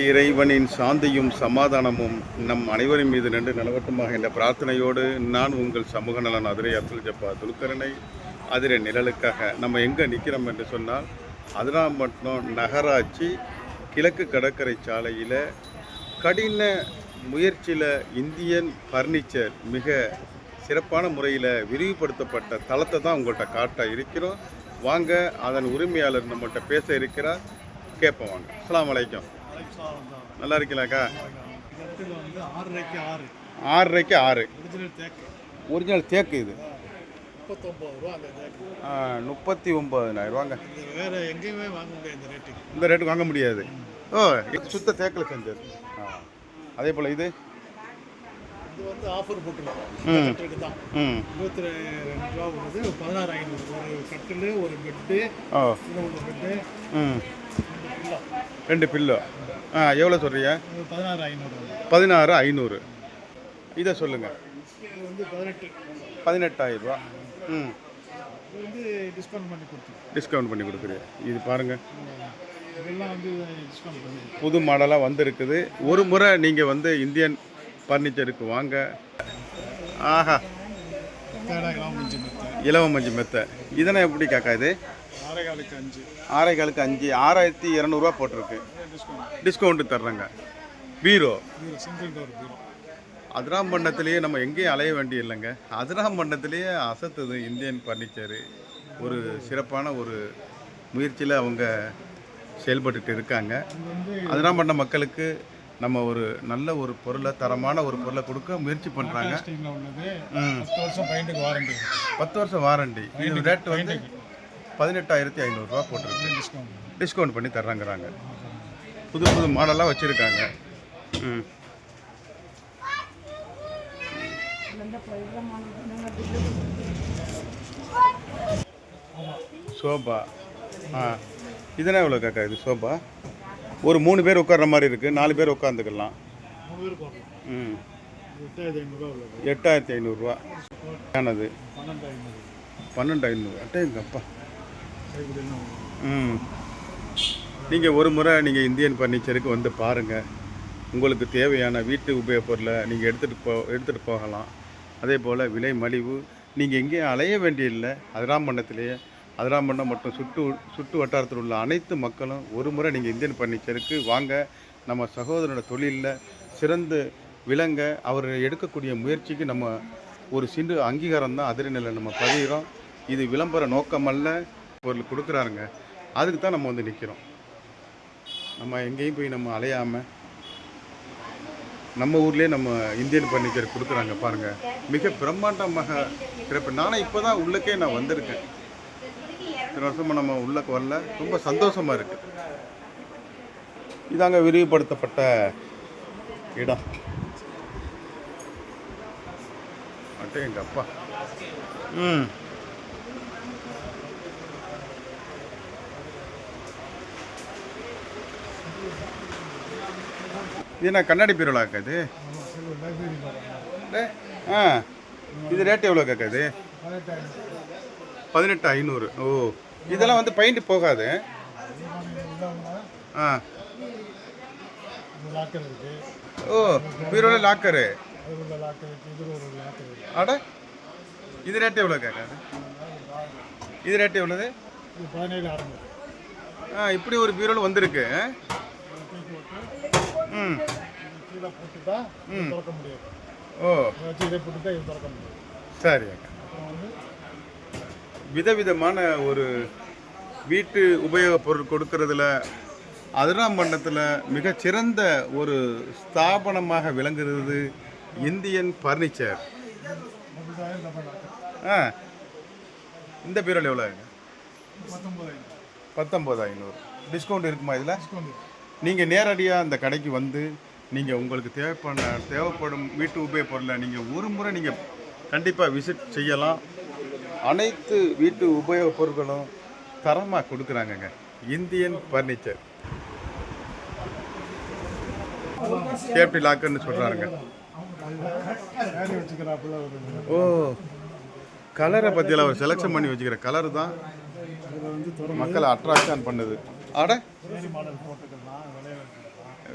இறைவனின் சாந்தியும் சமாதானமும் நம் அனைவரின் மீது நின்று நிலவட்டுமாக என்ற பிரார்த்தனையோடு நான் உங்கள் சமூக நலன் அதிரை அப்துல் ஜப்பா துல்கரனை அதிரை நிழலுக்காக நம்ம எங்கே நிற்கிறோம் என்று சொன்னால் அதிராம்பட்டினம் நகராட்சி கிழக்கு கடற்கரை சாலையில் கடின முயற்சியில் இந்தியன் ஃபர்னிச்சர் மிக சிறப்பான முறையில் விரிவுபடுத்தப்பட்ட தளத்தை தான் உங்கள்கிட்ட காட்ட இருக்கிறோம். வாங்க அதன் உரிமையாளர் நம்மகிட்ட பேச இருக்கிறார். கேட்போம் வாங்க. அஸ்ஸலாமு வலைக்கம் நல்லா இருக்கீங்களாக்கா ஆறரைக்கு ஆறு. ஒரிஜினல் தேக்கு. இது. முப்பத்தொம்பது ரூபா அந்த தேக்கு. ஆ, முப்பத்தி ஒம்பதுனாயிரம் ரூபாங்க இது வேறு எங்கேயுமே வாங்க முடியாது இந்த ரேட்டுக்கு இந்த ரேட்டுக்கு வாங்க முடியாது. ஓ சுத்த தேக்கில் செஞ்சது. ஆ அதே போல் இது? இது வந்து ஆஃபர் போட்டுருக்கோம். தான். இருபத்தி ரெண்டு ரூபா வருது பதினாறு ஐநூறு ஒரு கட்டில் ஒரு பெட்டு ஒரு பெட்டு ரெண்டு பில்லோ ஆ எவ்வளோ சொல்கிறீங்க பதினாறு ஐநூறு. பதினாறு ஐநூறு இதை சொல்லுங்கள் இது வந்து பதினெட்டு பதினெட்டாயிரம் ரூபா ம். டிஸ்கவுண்ட் பண்ணி கொடுத்துருக்கோம் டிஸ்கவுண்ட் பண்ணி கொடுக்குறீங்க. இது பாருங்கள் புது மாடலாக வந்திருக்குது. ஒரு முறை நீங்கள் வந்து இந்தியன் ஃபர்னிச்சருக்கு வாங்க. ஆஹா. அஞ்சு மெத்தை இலவ மஞ்சு மெத்தை. இதெல்லாம் எப்படி காக்கா இது? அஞ்சு. ஆறே காலுக்கு அஞ்சு. ஆறாயிரத்தி இரநூறுவா போட்டிருக்கு. டிஸ்கவுண்ட்டு தர்றாங்க. பீரோ. அதிராம்பண்ணத்திலேயே நம்ம எங்கேயும் அலைய வேண்டிய இல்லைங்க. அதிராம்பண்ணத்திலேயே அசத்துது இந்தியன் ஃபர்னிச்சரு ஒரு சிறப்பான ஒரு முயற்சியில் அவங்க செயல்பட்டுட்டு இருக்காங்க. வந்து அதிராம்பண்ண மக்களுக்கு நம்ம ஒரு நல்ல ஒரு பொருளை தரமான ஒரு பொருளை கொடுக்க முயற்சி பண்ணுறாங்க பத்து வருஷம் வாரண்டி இது ரேட் வந்து பதினெட்டாயிரத்தி ஐநூறுரூவா போட்டிருக்கு. டிஸ்கவுண்ட் டிஸ்கவுண்ட் பண்ணி தர்றாங்கிறாங்க. புது புது மாடலாக வச்சுருக்காங்க. ம். சோபா. ஆ. இதெல்லாம் எவ்வளோ காக்கா இது சோபா? ஒரு மூணு பேர் உட்கார்ற மாதிரி இருக்குது நாலு பேர் உட்காந்துக்கலாம் ம். எட்டாயிரத்தி ஐநூறுரூவா ஆனது பன்னெண்டு ஐநூறு. பன்னெண்டு ஐநூறு. அட்டே எங்கள் அப்பா ம். நீங்கள் ஒரு முறை நீங்கள் இந்தியன் ஃபர்னிச்சருக்கு வந்து பாருங்கள் உங்களுக்கு தேவையான வீட்டு உபயோகப் பொருளை நீங்கள் எடுத்துகிட்டு போ எடுத்துகிட்டு போகலாம். அதே போல் விலை மலிவு. நீங்கள் எங்கேயும் அலைய வேண்டியதில்லை. அதிராம்பண்ணத்திலேயே அதிராம்பண்ணம் மற்றும் சுட்டு சுட்டு வட்டாரத்தில் உள்ள அனைத்து மக்களும் ஒரு முறை நீங்கள் இந்தியன் ஃபர்னிச்சருக்கு வாங்க. நம்ம சகோதரனோட தொழிலில் சிறந்து விளங்க அவர் எடுக்கக்கூடிய முயற்சிக்கு நம்ம ஒரு சிறு அங்கீகாரம் தான் அதிரநிலை நம்ம பதிகிறோம் இது விளம்பர நோக்கமல்ல. பொருள் கொடுக்குறாருங்க. அதுக்கு தான் நம்ம வந்து நிற்கிறோம் நம்ம எங்கேயும் போய் நம்ம அலையாமல் நம்ம ஊர்லேயே நம்ம இந்தியன் பர்னிச்சர் கொடுக்குறாங்க பாருங்கள் மிக பிரம்மாண்டமாக சிறப்பு நானே இப்போ தான் உள்ளக்கே நான் வந்திருக்கேன். இத்தனை வருஷமாக நம்ம உள்ளக்கு வரல. ரொம்ப சந்தோஷமாக இருக்குது இதாங்க விரிவுபடுத்தப்பட்ட இடம். அட்டே எங்கள் அப்பா? ம். இது என்ன கண்ணாடி பீரோலா இது டே, ஆ. இது ரேட் எவ்வளோ காக்கா இது பதினெட்டு ஐநூறு. ஓ இதெல்லாம் வந்து பெயிண்ட் போகாது. ஆ. ஓ பீரோல லாக்கரு அட இது ரேட் எவ்வளோ கேட்காது? இது ரேட் எவ்வளோது ஆ இப்படி ஒரு பீரோல வந்திருக்கு தூக்கி போட்டு ம் இது கீழே போட்டுட்டா திறக்க முடியாது. ஓ. வச்சு இதை போட்டுட்டா இது திறக்க முடியாது. சரி விதவிதமான ஒரு வீட்டு உபயோகப் பொருள் கொடுக்கறதுல அதிராம்பண்ணத்தில் மிகச்சிறந்த ஒரு ஸ்தாபனமாக விளங்குறது இந்தியன் லாக்கர் ஆ. இந்த பீரோல் எவ்வளோ பத்தொம்பதாயிரம் பத்தொம்பது ஐநூறு டிஸ்கவுண்ட் இருக்குமா இதில்? டிஸ்கவுண்ட் நீங்கள் நேரடியாக அந்த கடைக்கு வந்து நீங்கள் உங்களுக்கு தேவைப்பட தேவைப்படும் வீட்டு உபயோக பொருளை நீங்கள் ஒரு முறை நீங்கள் கண்டிப்பாக விசிட் செய்யலாம். அனைத்து வீட்டு உபயோகப் பொருட்களும் தரமாக கொடுக்குறாங்கங்க. இந்தியன் ஃபர்னிச்சர் சேஃப்டி லாக்குன்னு சொல்கிறாருங்க ஓ கலரை பற்றியெல்லாம் அவர் செலெக்ஷன் பண்ணி வச்சுக்கிற கலர் தான். மக்களை அட்ராக்ஷன் பண்ணுது. அட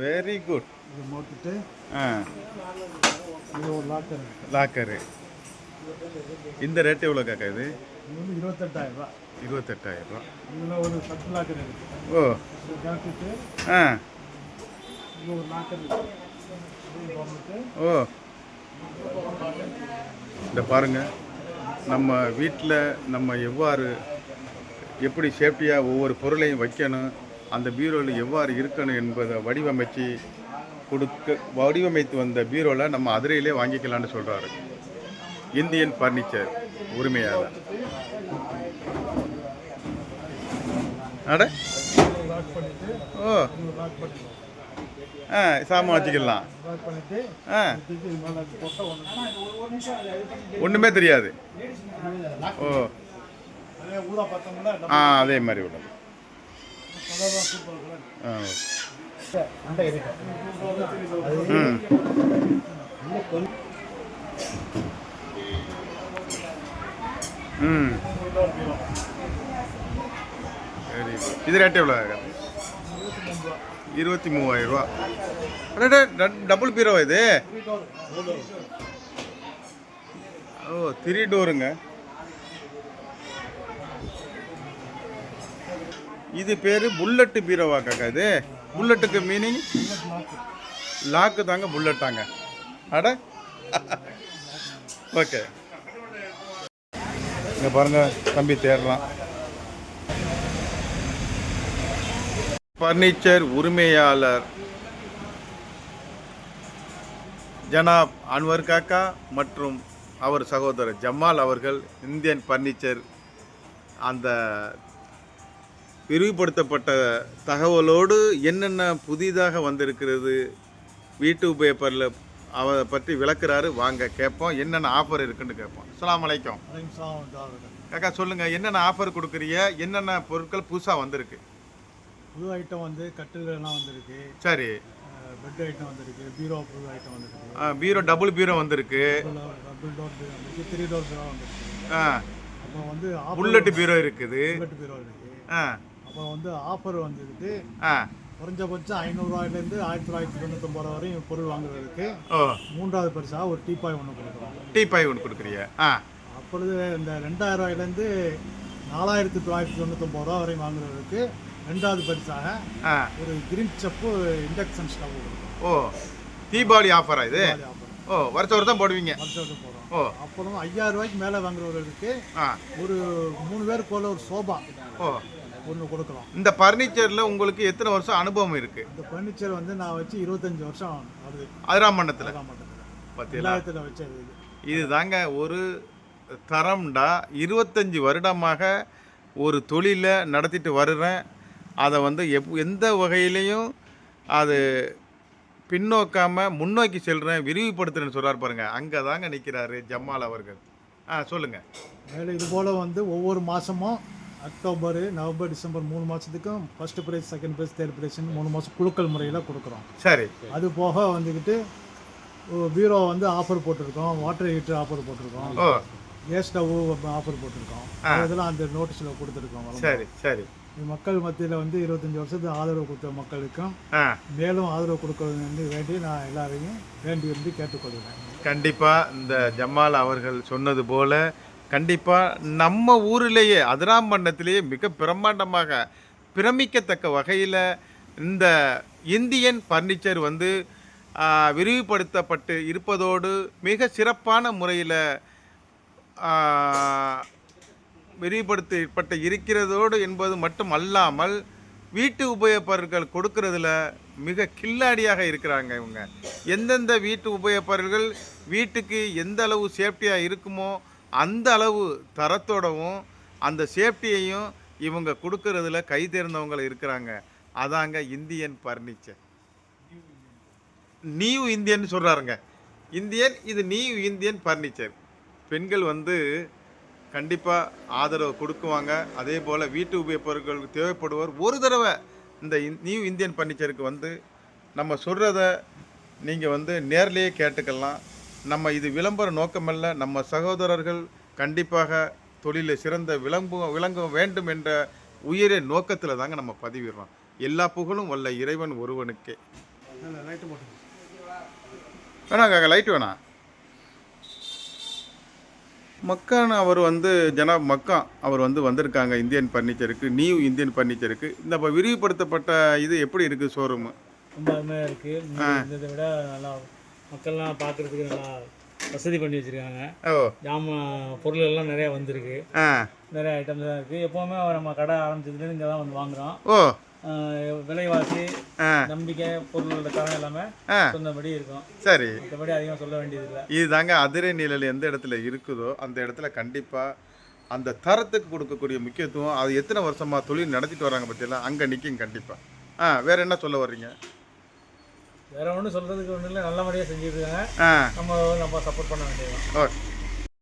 வெரி குட் இது மோட்டுட்டு ஆ. இது ஒரு லாக்கர் லாக்கரு இந்த ரேட் எவ்வளோ காக்கா இது? இருபத்தெட்டாயிரம் ரூபா. இருபத்தெட்டாயிரம் ரூபா. இதில் ஒரு சட்டு லாக்கர் இருக்குது ஓ. ஆ. ஒரு லாக்கர் ஓ. இந்த பாருங்க நம்ம வீட்டில் நம்ம எவ்வாறு எப்படி சேஃப்டியாக ஒவ்வொரு பொருளையும் வைக்கணும் அந்த பீரோவில் எவ்வாறு இருக்கணும் என்பதை வடிவமைச்சு கொடுக்க வடிவமைத்து வந்த பீரோவில் நம்ம அதிரையிலே வாங்கிக்கலாம்னு சொல்கிறாரு இந்தியன் ஃபர்னிச்சர் உரிமையாளர். அட. ஓ. ஆ சாமான் வச்சுக்கலாம். ஆ. ஒன்றுமே தெரியாது. ஓ. ஆ அதே மாதிரி உள்ளது. ஆ ம். ம். இது ரேட் எவ்வளோ இருபத்தி மூவாயிரம் ரூபா. டபுள் பீரோ இது? ஓ த்ரீ டோருங்க இது பேர் புல்லட்டு பீரோவா காக்கா இது. புல்லட்டுக்கு மீனிங் லாக்கு தாங்க புல்லட்டாங்க அட. ஓகே இங்கே பாருங்கள் தம்பி தேடலாம். ஃபர்னிச்சர் உரிமையாளர். ஜனாப் அன்வர் காக்கா மற்றும் அவர் சகோதரர் ஜமால் அவர்கள் இந்தியன் ஃபர்னிச்சர் அந்த விரிவுபடுத்தப்பட்ட தகவலோடு என்னென்ன புதிதாக வந்திருக்கிறது வீட்டு பேப்பரில் அவ பற்றி விளக்குறாரு. வாங்க கேட்போம். என்னென்ன ஆஃபர் இருக்குன்னு கேட்போம். அஸ்ஸலாமு அலைக்கும். காக்கா சொல்லுங்கள் என்னென்ன ஆஃபர் கொடுக்குறீங்க? என்னென்ன பொருட்கள் புதுசாக வந்திருக்கு? புது ஐட்டம் வந்து கட்டிலெல்லாம் வந்திருக்கு. சரி. பெட் ஐட்டம் வந்திருக்கு. பீரோ புது ஐட்டம் வந்திருக்கு. ஆ, பீரோ டபுள் பீரோ வந்திருக்கு. டபுள் டோர் பீரோ வந்திருக்கு. த்ரீ டோர் பீரோ வந்திருக்கு. ஆ. அப்புறம் வந்து புல்லட் பீரோ இருக்குது. புல்லட் பீரோ இருக்கு. ஆ. வந்து ஆஃபர் வந்துருக்கு. குறைஞ்சபட்சம் ஐநூறுரூவாயிலேருந்து ஆயிரத்தி தொள்ளாயிரத்தி தொண்ணூத்தொம்பது ரூபா வரையும் பொருள் வாங்குறதுக்கு மூன்றாவது பரிசாக ஒரு டீப்பாய் ஒன்று கொடுக்குறோம். டீ பாய் ஒன்று கொடுக்குறீங்க. ஆ. அப்பொழுது இந்த ரெண்டாயிரம் ரூபாயிலேருந்து நாலாயிரத்தி தொள்ளாயிரத்தி தொண்ணூத்தொம்பது ரூபா வரையும் வாங்குறதுக்கு ரெண்டாவது பரிசாக ஒரு கிரீன் செப்பு இண்டக்ஷன் ஸ்டவ் கொடுக்குறோம். ஓ. தீபாவளி ஆஃபரா இது? ஓ வருஷம் வருஷம் போடுவீங்க. வருஷத்துக்கு போகிறோம் ஓ. அப்புறம் ஐயாயிரம் ரூபாய்க்கு மேலே வாங்குறவர்களுக்கு ஒரு மூணு பேர் போல ஒரு சோபா. ஓ. ஒன்று கொடுக்குறோம் இந்த ஃபர்னிச்சரில் உங்களுக்கு எத்தனை வருஷம் அனுபவம் இருக்குது இந்த ஃபர்னிச்சர் வந்து நான் வச்சு இருபத்தஞ்சி வருஷம் வருது அதிராமண்டத்தில் ரெண்டாயிரத்தில் வச்சது இது. தாங்க ஒரு தரம்டா. இருபத்தஞ்சி வருடமாக ஒரு தொழிலை நடத்திட்டு வருகிறேன் அதை வந்து எப் எந்த வகையிலையும் அது பின்னோக்காம முன்னோக்கி செல்கிறேன் விரிவுபடுத்துறேன்னு சொல்கிறார் பாருங்க. அங்கே தாங்க நிற்கிறாரு ஜம்மால் அவர்கள். ஆ சொல்லுங்கள் மேலே இது போல் வந்து ஒவ்வொரு மாதமும் அக்டோபர் நவம்பர் டிசம்பர் மூணு மாதத்துக்கும் first prize second prize third prize மூணு மாதம் குழுக்கள் முறையில் கொடுக்குறோம். சரி. அது போக வந்துக்கிட்டு பீரோ வந்து ஆஃபர் போட்டிருக்கோம் வாட்டர் ஹீட்டர் ஆஃபர் போட்டிருக்கோம். கேஸ் ஸ்டவ் ஆஃபர் போட்டிருக்கோம். இதெல்லாம் அந்த நோட்டீஸில் கொடுத்துருக்கோம். சரி சரி. மக்கள் மத்தியில் வந்து இருபத்தஞ்சி வருஷத்துக்கு ஆதரவு கொடுத்த மக்களுக்கும் மேலும் ஆதரவு கொடுக்கறது வந்து வேண்டி நான் எல்லாரையும் வேண்டி விரும்பி கேட்டுக்கொள்கிறேன். கண்டிப்பாக இந்த ஜமால் அவர்கள் சொன்னது போல கண்டிப்பாக நம்ம ஊரிலேயே அதிராம்பண்ணத்திலேயே மிக பிரம்மாண்டமாக பிரமிக்கத்தக்க வகையில் இந்த இந்தியன் ஃபர்னிச்சர் வந்து விரிவுபடுத்தப்பட்டு இருப்பதோடு மிக சிறப்பான முறையில் விரிவுபடுத்தப்பட்டு இருக்கிறதோடு என்பது மட்டும் அல்லாமல் வீட்டு உபயோகப் பொருட்கள் கொடுக்கறதுல மிக கில்லாடியாக இருக்கிறாங்க இவங்க. எந்தெந்த வீட்டு உபயோகப் பொருட்கள் வீட்டுக்கு எந்த அளவு சேஃப்டியாக இருக்குமோ அந்த அளவு தரத்தோடவும் அந்த சேஃப்டியையும் இவங்க கொடுக்கறதுல கை தேர்ந்தவங்க இருக்கிறாங்க. அதாங்க இந்தியன் பர்னிச்சர். நியூ இந்தியன் சொல்கிறாருங்க இந்தியன் இது நியூ இந்தியன் ஃபர்னிச்சர் பெண்கள் வந்து கண்டிப்பாக ஆதரவு கொடுக்குவாங்க. அதே போல் வீட்டு உபயோகப்பொருட்களுக்கு தேவைப்படுவோர் ஒரு தடவை இந்த நியூ இந்தியன் பர்னிச்சருக்கு வந்து நம்ம சொல்கிறத நீங்கள் வந்து நேர்லேயே கேட்டுக்கலாம். நம்ம இது விளம்பர நோக்கமல்ல. நம்ம சகோதரர்கள் கண்டிப்பாக தொழிலில் சிறந்த விளம்பு விளங்க வேண்டும் என்ற உயரிய நோக்கத்தில் தாங்க நம்ம பதிவிடுறோம். எல்லா புகழும் வல்ல இறைவன் ஒருவனுக்கே. வேணாங்க லைட் வேணாம் மக்கான் அவர் வந்து ஜனாப் மக்கான் அவர் வந்து வந்திருக்காங்க. இந்தியன் ஃபர்னிச்சருக்கு நியூ இந்தியன் ஃபர்னிச்சருக்கு இந்த இப்போ விரிவுபடுத்தப்பட்ட இது எப்படி இருக்குது ஷோரூமு ரொம்ப அருமையாக இருக்குது விட நல்லா மக்கள்லாம் பார்க்குறதுக்கு நல்லா வசதி பண்ணி வச்சுருக்காங்க. ஓ. ஜாமான் பொருள் எல்லாம் நிறையா வந்திருக்கு. நிறைய ஐட்டம்ஸ் தான் இருக்குது எப்போவுமே நம்ம கடை ஆரம்பிச்சதுலேருந்து இங்கே தான் வந்து வாங்குகிறோம் ஓ. விலைவாசி நம்பிக்கை பொருளோட தரம் எல்லாமே சொன்னபடி இருக்கும். சரி. மற்றபடி அதிகம் சொல்ல வேண்டியதில்லை. இதுதாங்க அதிரை நிழல் எந்த இடத்துல இருக்குதோ அந்த இடத்துல கண்டிப்பாக அந்த தரத்துக்கு கொடுக்கக்கூடிய முக்கியத்துவம். அது எத்தனை வருஷமாக தொழில் நடத்திட்டு வராங்க பற்றியெல்லாம் அங்கே நிற்கும் கண்டிப்பாக ஆ வேற என்ன சொல்ல வர்றீங்க? வேற ஒன்றும் சொல்கிறதுக்கு ஒன்றும் இல்லை நல்லபடியாக செஞ்சுட்டு இருக்காங்க. நம்ம நம்ம சப்போர்ட் பண்ண வேண்டியதுதான். ஓகே